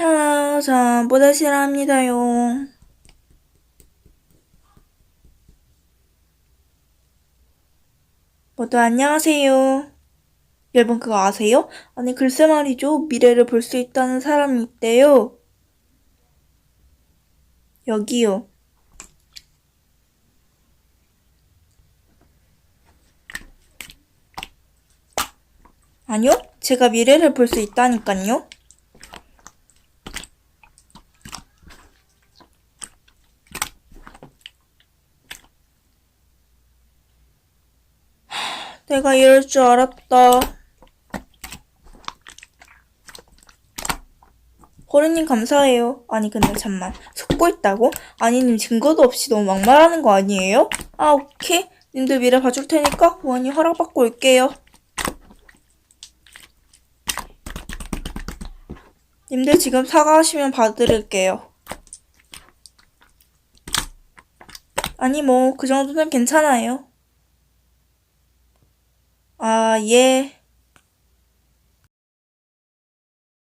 헬로, 전보다 싫어합니다요. 모두 안녕하세요. 여러분 그거 아세요? 아니 글쎄 말이죠. 미래를 볼 수 있다는 사람이 있대요. 여기요. 아니요? 제가 미래를 볼 수 있다니깐요. 내가 이럴 줄 알았다. 호르님 감사해요. 아니 근데 잠만 속고 있다고? 아니 님 증거도 없이 너무 막말하는 거 아니에요? 아 오케이. 님들 미래 봐줄 테니까 원이 허락받고 올게요. 님들 지금 사과하시면 봐드릴게요. 아니 뭐 그 정도는 괜찮아요. 아 예.